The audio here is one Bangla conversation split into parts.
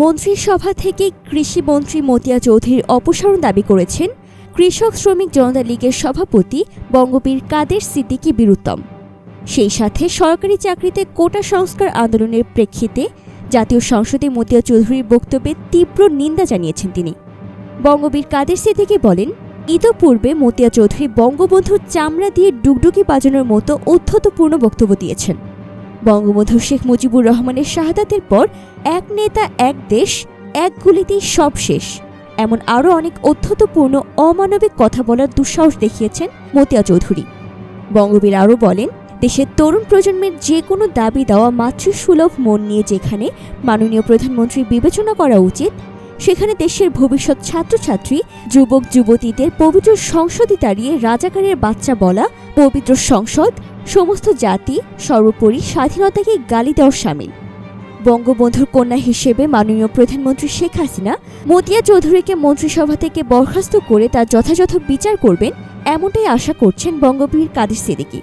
মন্ত্রিসভা থেকে কৃষিমন্ত্রী মতিয়া চৌধুরীর অপসারণ দাবি করেছেন কৃষক শ্রমিক জনতা লীগের সভাপতি বঙ্গবীর কাদের সিদ্দিকী বীরুত্তম। সেই সাথে সরকারি চাকরিতে কোটা সংস্কার আন্দোলনের প্রেক্ষিতে জাতীয় সংসদে মতিয়া চৌধুরীর বক্তব্যে তীব্র নিন্দা জানিয়েছেন তিনি। বঙ্গবীর কাদের সিদ্দিকী বলেন, ইতোপূর্বে মতিয়া চৌধুরী বঙ্গবন্ধুর চামড়া দিয়ে ডুগডুগি বাজানোর মতো অধ্যতপূর্ণ বক্তব্য দিয়েছেন। বঙ্গবন্ধু শেখ মুজিবুর রহমানের শাহাদাতের পর এক নেতা, এক দেশ, এক গুলিতেই সব শেষ। এমন আরও অনেক অধ্যতপূর্ণ অমানবিক কথা বলার দুঃসাহস দেখিয়েছেন মতিয়া চৌধুরী। বঙ্গবীর আরও বলেন, দেশের তরুণ প্রজন্মের যে কোনো দাবি দেওয়া মাতৃসুলভ মন নিয়ে যেখানে মাননীয় প্রধানমন্ত্রী বিবেচনা করা উচিত সেখানে দেশের ভবিষ্যৎ ছাত্রছাত্রী, যুবক, যুবতীদের পবিত্র সংসদে দাঁড়িয়ে রাজাকারের বাচ্চা বলা, পবিত্র সংসদ, সমস্ত জাতি, সর্বোপরি স্বাধীনতাকে গালি দেওয়ার সামিল। বঙ্গবন্ধুর কন্যা হিসেবে মাননীয় প্রধানমন্ত্রী শেখ হাসিনা, মতিয়া চৌধুরীকে মন্ত্রিসভা থেকে বরখাস্ত করে তার যথাযথ বিচার করবেন এমনটাই আশা করছেন বঙ্গবীর কাদের সিদ্দিকী।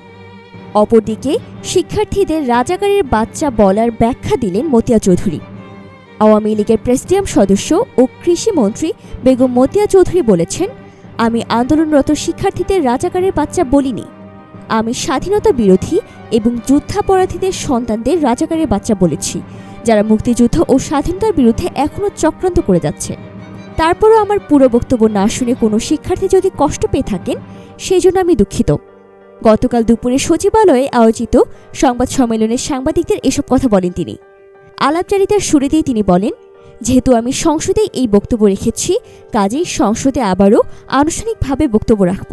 অপরদিকে, শিক্ষার্থীদের রাজাকারের বাচ্চা বলার ব্যাখ্যা দিলেন মতিয়া চৌধুরী। আওয়ামী লীগের প্রেসিডিয়াম সদস্য ও কৃষিমন্ত্রী বেগম মতিয়া চৌধুরী বলেছেন, আমি আন্দোলনরত শিক্ষার্থীদের রাজাকারের বাচ্চা বলিনি। আমি স্বাধীনতা বিরোধী এবং যুদ্ধাপরাধীদের সন্তানদের রাজাকারের বাচ্চা বলেছি, যারা মুক্তিযুদ্ধ ও স্বাধীনতার বিরুদ্ধে এখনও চক্রান্ত করে যাচ্ছে। তারপরও আমার পুরো বক্তব্য না শুনে কোনো শিক্ষার্থী যদি কষ্ট পেয়ে থাকেন সেই জন্য আমি দুঃখিত। গতকাল দুপুরে সচিবালয়ে আয়োজিত সংবাদ সম্মেলনে সাংবাদিকদের এসব কথা বলেন তিনি। আলাপচারিতার শুরুতেই তিনি বলেন, যেহেতু আমি সংসদে এই বক্তব্য রেখেছি, কাজেই সংসদে আবারও আনুষ্ঠানিকভাবে বক্তব্য রাখব।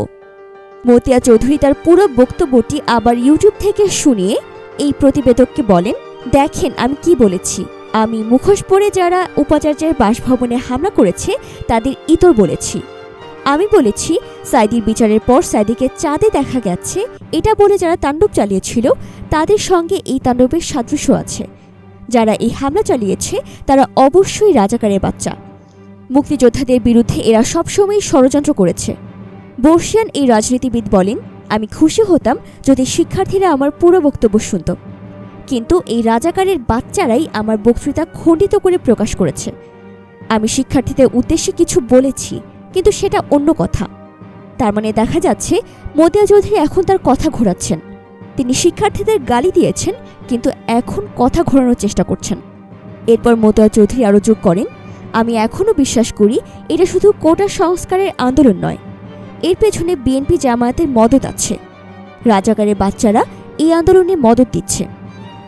মতিয়া চৌধুরী তার পুরো বক্তব্যটি আবার ইউটিউব থেকে শুনিয়ে এই প্রতিবেদককে বলেন, দেখেন আমি কি বলেছি। আমি মুখোশ পরে যারা উপাচার্যের বাসভবনে হামলা করেছে, তাদের ইতর বলেছি। আমি বলেছি, সাইদির বিচারের পর সাইদিকে চাঁদে দেখা গেছে। এটা বলে যারা তাণ্ডব চালিয়েছিল, তাদের সঙ্গে এই তাণ্ডবের সাদৃশ্য আছে। যারা এই হামলা চালিয়েছে, তারা অবশ্যই রাজাকারের বাচ্চা। মুক্তিযোদ্ধাদের বিরুদ্ধে এরা সবসময় ষড়যন্ত্র করেছে। বর্ষিয়ান এই রাজনীতিবিদ বলেন, আমি খুশি হতাম যদি শিক্ষার্থীরা আমার পুরো বক্তব্য শুনত। কিন্তু এই রাজাকারের বাচ্চারাই আমার বক্তৃতা খণ্ডিত করে প্রকাশ করেছে। আমি শিক্ষার্থীদের উদ্দেশ্যে কিছু বলেছি, কিন্তু সেটা অন্য কথা। তার মানে দেখা যাচ্ছে, মতিয়া চৌধুরী এখন তার কথা ঘোরাচ্ছেন। তিনি শিক্ষার্থীদের গালি দিয়েছেন কিন্তু এখন কথা ঘোরানোর চেষ্টা করছেন। এরপর মতিয়া চৌধুরী আরও যোগ করেন, আমি এখনও বিশ্বাস করি এটা শুধু কোটা সংস্কারের আন্দোলন নয়। এর পেছনে বিএনপি জামায়াতের মদত আছে। রাজাকারের বাচ্চারা এই আন্দোলনে মদত দিচ্ছে।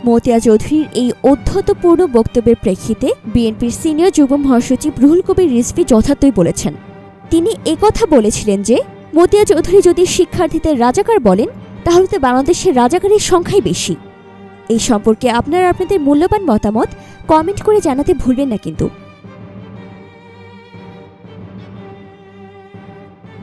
মতিয়া চৌধুরীর এই অধ্যতপূর্ণ বক্তব্যের প্রেক্ষিতে বিএনপির সিনিয়র যুব মহাসচিব রুহুল কবির রিজভি যথার্থই বলেছেন, তিনি একথা বলেছিলেন যে, মতিয়া চৌধুরী যদি শিক্ষার্থীদের রাজাকার বলেন, তাহলে তো বাংলাদেশের রাজাকারের সংখ্যাই বেশি। এই সম্পর্কে আপনারা আপনাদের মূল্যবান মতামত কমেন্ট করে জানাতে ভুলবেন না কিন্তু।